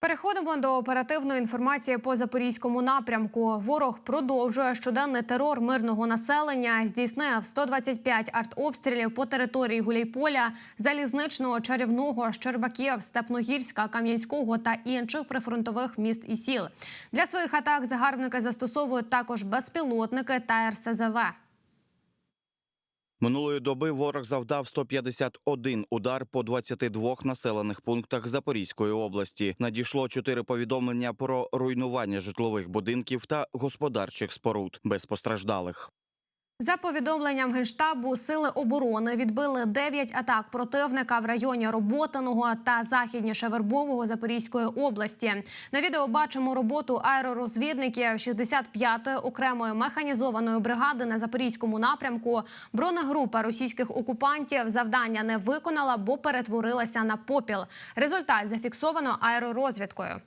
Переходимо до оперативної інформації по запорізькому напрямку. Ворог продовжує щоденний терор мирного населення. Здійснив 125 артобстрілів по території Гуляйполя, залізничного, чарівного, Щербаків, Степногірська, Кам'янського та інших прифронтових міст і сіл. Для своїх атак загарбники застосовують також безпілотники та РСЗВ. Минулої доби ворог завдав 151 удар по 22 населених пунктах Запорізької області. Надійшло чотири повідомлення про руйнування житлових будинків та господарчих споруд без постраждалих. За повідомленням генштабу, сили оборони відбили 9 атак противника в районі Роботиного та західніше Вербового Запорізької області. На відео бачимо роботу аеророзвідників 65-ї окремої механізованої бригади на запорізькому напрямку. Бронегрупа російських окупантів завдання не виконала, бо перетворилася на попіл. Результат зафіксовано аеророзвідкою.